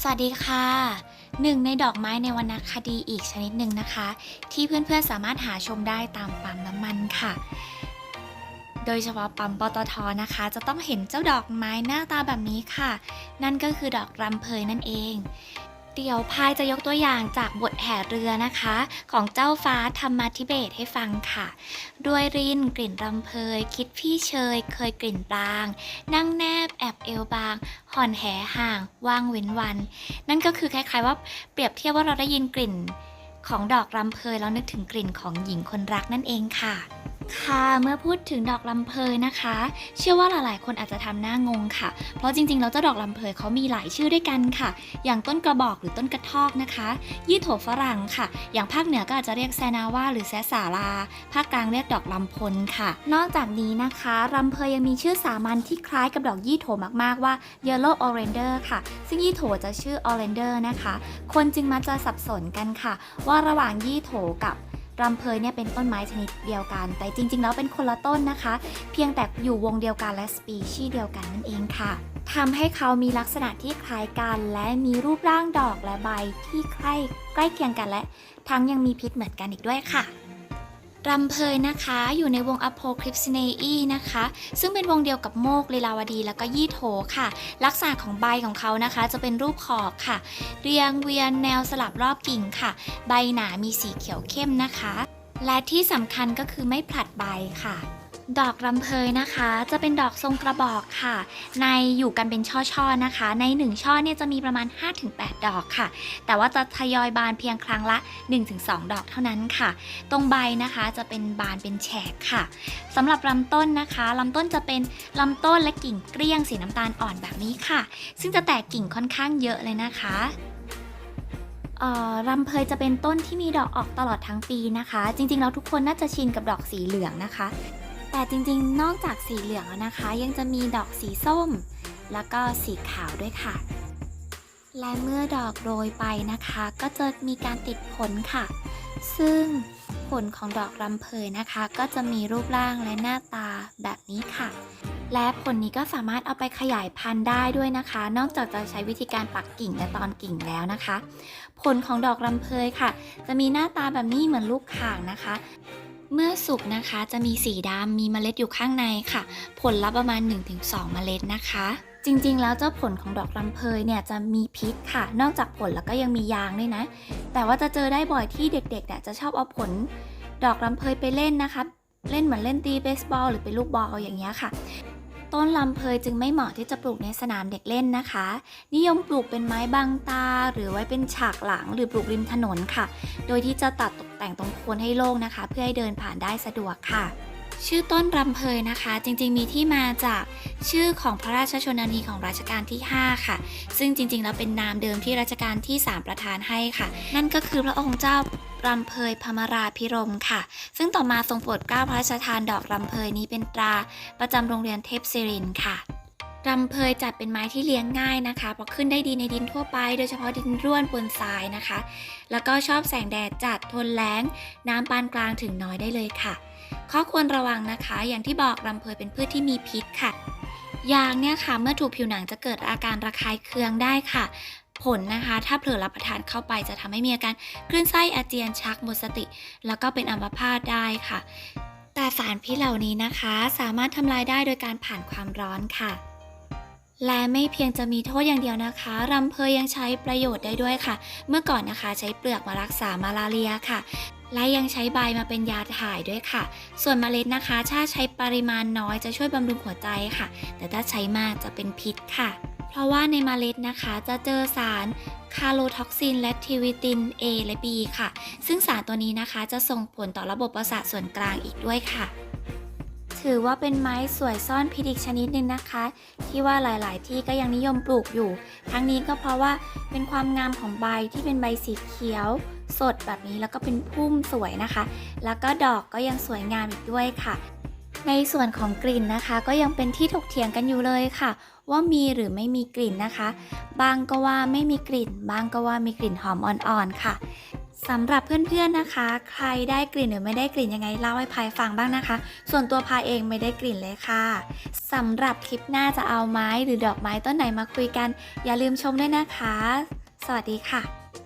สวัสดีค่ะหนึ่งในดอกไม้ในวรรณคดีอีกชนิดหนึ่งนะคะ ที่เพื่อนๆสามารถหาชมได้ตามปั๊มน้ำมันค่ะ โดยเฉพาะปั๊มปตทนะคะ จะต้องเห็นเจ้าดอกไม้หน้าตาแบบนี้ค่ะ นั่นก็คือดอกรำเพยนั่นเอง เดี๋ยวพายจะยกตัวอย่างจากบทแห่เรือนะคะ ของเจ้าฟ้าธรรมาธิเบศให้ฟังค่ะ ด้วยรินกลิ่นรำเพย คิดพี่เชย เคยกลิ่นปาง นั่งแนบแอบเอวบาง ห่อนแหห่าง ว่างเว้นวัน นั่นก็คือคล้ายๆว่าเปรียบเทียบว่าเราได้ยินกลิ่นของดอกรำเพยแล้วนึกถึงกลิ่นของหญิงคนรักนั่นเองค่ะ ค่ะเมื่อพูดถึงดอกลำเพยนะคะ เชื่อว่าหลายๆ คนอาจจะทำหน้างงค่ะ เพราะจริงๆ แล้วเจ้าดอกลำเพยเขามีหลายชื่อด้วยกันค่ะ อย่างต้นกระบอกหรือต้นกระทอกนะคะ ยี่โถฝรั่งค่ะ อย่างภาคเหนือก็อาจจะเรียกแซนาว่าหรือแซสาลา ภาคกลางเรียกดอกลำพลค่ะ นอกจากนี้นะคะลำเพยยังมีชื่อสามัญที่คล้ายกับดอกยี่โถมากๆว่า Yellow Orander ค่ะ ซึ่งยี่โถจะชื่อ Orander นะคะ คนจึงมักจะสับสนกันค่ะ ว่าระหว่างยี่โถกับ รำเพยเนี่ยเป็นต้นไม้ชนิดเดียวกัน แต่จริง ๆ แล้วเป็นคนละต้นนะคะ เพียงแต่อยู่วงเดียวกันและสปีชีส์เดียวกันนั่นเองค่ะทำให้เขามีลักษณะที่คล้ายกัน และมีรูปร่างดอกและใบที่ใกล้ใกล้เคียงกันและ ทั้งยังมีพิษเหมือนกันอีกด้วยค่ะ รำเพยนะคะ อยู่ในวง Apocypsinae นะคะ ซึ่งเป็นวงเดียวกับโมกลีลาวดี แล้วก็ยี่โถค่ะ ลักษณะของใบของเขานะคะ จะเป็นรูปขอบค่ะ เรียงเวียนแนวสลับรอบกิ่งค่ะ ใบหนามีสีเขียวเข้มนะคะ และที่สำคัญก็คือไม่ผลัดใบค่ะ ดอกรำเพยนะคะ จะเป็นดอกทรงกระบอกค่ะ ในอยู่กันเป็นช่อๆนะคะ ใน 1 ช่อเนี่ยจะมีประมาณ 5-8 ดอกค่ะ แต่ว่าจะทยอยบานเพียงครั้งละ 1-2 ดอกเท่านั้นค่ะ ตรงใบนะคะจะเป็นบานเป็นแฉกค่ะสำหรับลำต้นนะคะลำต้นจะเป็นลำต้นและกิ่งเกลี้ยงสีน้ำตาลอ่อนแบบนี้ค่ะ ซึ่งจะแตกกิ่งค่อนข้างเยอะเลยนะคะเอ่อลำเพยจะเป็นต้นที่มีดอกออกตลอดทั้งปีนะคะ จริงๆแล้วทุกคนน่าจะชินกับดอกสีเหลืองนะคะ แต่จริงๆ นอกจากสีเหลืองแล้วนะคะ ยังจะมีดอกสีส้ม แล้วก็สีขาวด้วยค่ะ และเมื่อดอกโรยไปนะคะ ก็จะมีการติดผลค่ะ ซึ่งผลของดอกรำเพยนะคะ ก็จะมีรูปร่างและหน้าตาแบบนี้ค่ะ และผลนี้ก็สามารถเอาไปขยายพันธุ์ได้ด้วยนะคะ นอกจากจะใช้วิธีการปักกิ่งและตอนกิ่งแล้วนะคะ ผลของดอกรำเพยค่ะ จะมีหน้าตาแบบนี้เหมือนลูกข่างนะคะ เมื่อสุกนะคะจะมีสีดำมีเมล็ดอยู่ข้างในค่ะ ผลละประมาณ 1-2 เมล็ดนะคะ จริงๆ แล้วเจ้าผลของดอกลำเพยเนี่ยจะมีพิษค่ะ นอกจากผลแล้วก็ยังมียางด้วยนะ แต่ว่าจะเจอได้บ่อยที่เด็กๆเนี่ยจะชอบเอาผล ดอกลำเพยไปเล่นนะคะ เล่นเหมือนเล่นตีเบสบอลหรือเป็นลูกบอลอย่างเงี้ยค่ะ ต้นลำเพยจึงไม่เหมาะที่จะปลูกในสนามเด็กเล่นนะคะ นิยมปลูกเป็นไม้บังตา หรือไว้เป็นฉากหลังหรือปลูกริมถนนค่ะ โดยที่จะตัดตกแต่งตรงโคนให้โล่งนะคะ เพื่อให้เดินผ่านได้สะดวกค่ะ ชื่อต้นรำเพยนะคะ จริงๆมีที่มาจากชื่อของพระราชชนนีของรัชกาลที่ 5 ค่ะ ซึ่งจริงๆแล้วเป็นนามเดิมที่รัชกาลที่ 3 ประทานให้ค่ะ นั่นก็คือพระองค์เจ้ารำเพยพมราพิรมค่ะ ซึ่งต่อมาทรงโปรดเกล้าพระราชทานดอกรำเพยนี้เป็นตราประจำโรงเรียนเทพศิรินค่ะรำเพยจัดเป็นไม้ที่เลี้ยงง่ายนะคะ เพราะขึ้นได้ดีในดินทั่วไป โดยเฉพาะดินร่วนปนทรายนะคะ แล้วก็ชอบแสงแดดจัดทนแล้ง น้ำปานกลางถึงน้อยได้เลยค่ะ ข้อควรระวังนะคะ อย่างที่บอกรำเพยเป็นพืชที่มีพิษค่ะ ยางเนี่ยค่ะ เมื่อถูกผิวหนังจะเกิดอาการระคายเคืองได้ค่ะ ผลนะคะ ถ้าเผลอรับประทานเข้าไปจะทำให้มีอาการคลื่นไส้อาเจียนชักหมดสติ แล้วก็เป็นอัมพาตได้ค่ะ แต่สารพิษเหล่านี้นะคะ สามารถทำลายได้โดยการผ่านความร้อนค่ะและไม่เพียงจะมีโทษอย่างเดียวนะคะรำเพยยังใช้ประโยชน์ได้ด้วยค่ะ เมื่อก่อนนะคะใช้เปลือกมารักษามาลาเรียค่ะ และยังใช้ใบมาเป็นยาถ่ายด้วยค่ะ ส่วนเมล็ดนะคะ ถ้าใช้ปริมาณน้อยจะช่วยบำรุงหัวใจค่ะ แต่ถ้าใช้มากจะเป็นพิษค่ะ เพราะว่าในเมล็ดนะคะจะเจอสารคาร์โลท็อกซินและทิวิติน A และ B ค่ะ ซึ่งสารตัวนี้นะคะจะส่งผลต่อระบบประสาทส่วนกลางอีกด้วยค่ะ ถือว่าเป็นไม้สวยซ่อนพิษอีกชนิดหนึ่งนะคะ ที่ว่าหลายๆ ที่ก็ยังนิยมปลูกอยู่ ทั้งนี้ก็เพราะว่าเป็นความงามของใบที่เป็นใบสีเขียว สดแบบนี้แล้วก็เป็นพุ่มสวยนะคะ แล้วก็ดอกก็ยังสวยงามอีกด้วยค่ะ ในส่วนของกลิ่นนะคะ ก็ยังเป็นที่ถกเถียงกันอยู่เลยค่ะ ว่ามีหรือไม่มีกลิ่นนะคะ บางก็ว่าไม่มีกลิ่น บางก็ว่ามีกลิ่นหอมอ่อนๆค่ะ สำหรับเพื่อนๆนะคะ ใครได้กลิ่นหรือไม่ได้กลิ่นยังไงเล่าให้พายฟังบ้างนะคะ ส่วนตัวพายเองไม่ได้กลิ่นเลยค่ะสำหรับคลิปหน้าจะเอาไม้หรือดอกไม้ต้นไหนมาคุยกัน อย่าลืมชมด้วยนะคะ สวัสดีค่ะ